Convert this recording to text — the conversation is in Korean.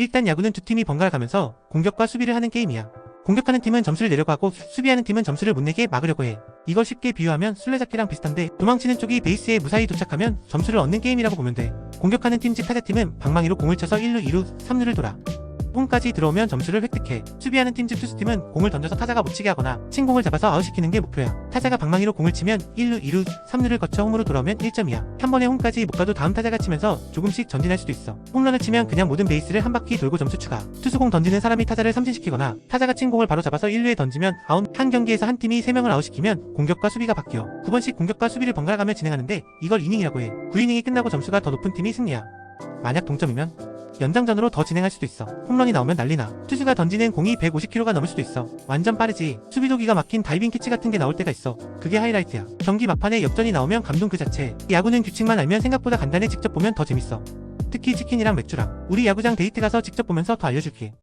일단 야구는 두 팀이 번갈아 가면서 공격과 수비를 하는 게임이야. 공격하는 팀은 점수를 수- 수비하는 팀은 점수를 못 내게 막으려고 해. 이걸 쉽게 비유하면 술래잡기랑 비슷한데 도망치는 쪽이 베이스에 무사히 도착하면 점수를 얻는 게임이라고 보면 돼. 공격하는 팀 집 타자팀은 방망이로 공을 쳐서 1루, 2루, 3루를 돌아. 홈까지 들어오면 점수를 획득해. 수비하는 팀 집 투수팀은 공을 던져서 타자가 못 치게 하거나 친 공을 잡아서 아웃시키는 게 목표야. 타자가 방망이로 공을 치면 1루, 2루, 3루를 거쳐 홈으로 돌아오면 1점이야. 한 번에 홈까지 못 가도 다음 타자가 치면서 조금씩 전진할 수도 있어. 홈런을 치면 그냥 모든 베이스를 한 바퀴 돌고 점수 추가. 투수공 던지는 사람이 타자를 삼진시키거나 타자가 친 공을 바로 잡아서 1루에 던지면 아웃. 한 경기에서 한 팀이 3명을 아웃시키면 공격과 수비가 바뀌어. 9번씩 공격과 수비를 번갈아가며 진행하는데 이걸 이닝이라고 해. 9이닝이 끝나고 점수가 더 높은 팀이 승리야. 만약 동점이면 연장전으로 더 진행할 수도 있어. 홈런이 나오면 난리나. 투수가 던지는 공이 150km가 넘을 수도 있어. 완전 빠르지. 수비도 기가 막힌 다이빙 캐치 같은 게 나올 때가 있어. 그게 하이라이트야. 경기 막판에 역전이 나오면 감동 그 자체. 야구는 규칙만 알면 생각보다 간단해 직접 보면 더 재밌어. 특히 치킨이랑 맥주랑. 우리 야구장 데이트 가서 직접 보면서 더 알려줄게.